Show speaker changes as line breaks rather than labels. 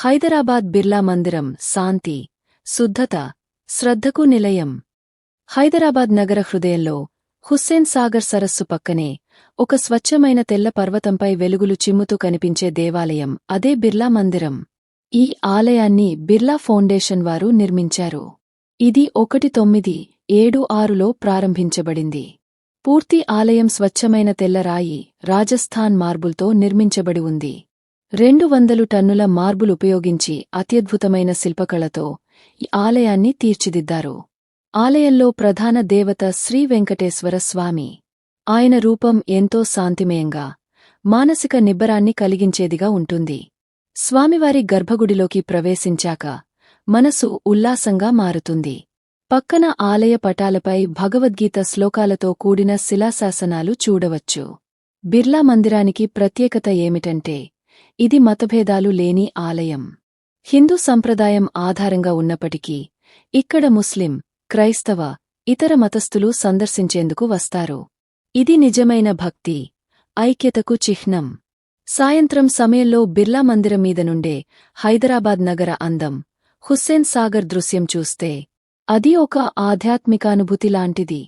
హైదరాబాద్ బిర్లా మందిరం శాంతి శుద్ధత శ్రద్ధకు నిలయం. హైదరాబాద్ నగర హృదయంలో హుస్సేన్ సాగర్ సరస్సు పక్కనే ఒక స్వచ్ఛమైన తెల్ల పర్వతంపై వెలుగులు చిమ్ముతూ కనిపించే దేవాలయం అదే బిర్లా మందిరం. ఈ ఆలయాన్ని బిర్లా ఫౌండేషన్ వారు నిర్మించారు. ఇది ఒకటి తొమ్మిది ఏడు ఆరులో ప్రారంభించబడింది. పూర్తి ఆలయం స్వచ్ఛమైన తెల్లరాయి రాజస్థాన్ మార్బుల్తో నిర్మించబడి ఉంది. రెండు వందలు టన్నుల మార్బుల్ ఉపయోగించి అత్యద్భుతమైన శిల్పకళతో ఈ ఆలయాన్ని తీర్చిదిద్దారు. ఆలయంలో ప్రధాన దేవత శ్రీ వెంకటేశ్వర స్వామి. ఆయన రూపం ఎంతో శాంతిమయంగా మానసిక నిబ్బరాన్ని కలిగించేదిగా ఉంటుంది. స్వామివారి గర్భగుడిలోకి ప్రవేశించాక మనసు ఉల్లాసంగా మారుతుంది. పక్కన ఆలయ పటాలపై భగవద్గీత శ్లోకాలతో కూడిన శిలాశాసనాలు చూడవచ్చు. బిర్లా మందిరానికి ప్రత్యేకత ఏమిటంటే ఇది మతభేదాలు లేని ఆలయం. హిందూ సంప్రదాయం ఆధారంగా ఉన్నప్పటికీ ఇక్కడ ముస్లిం క్రైస్తవ ఇతర మతస్థులు సందర్శించేందుకు వస్తారు. ఇది నిజమైన భక్తి ఐక్యతకు చిహ్నం. సాయంత్రం సమయంలో బిర్లా మందిరం మీద నుండే హైదరాబాద్ నగర అందం హుస్సేన్ సాగర్ దృశ్యం చూస్తే అది ఒక ఆధ్యాత్మికానుభూతి లాంటిది.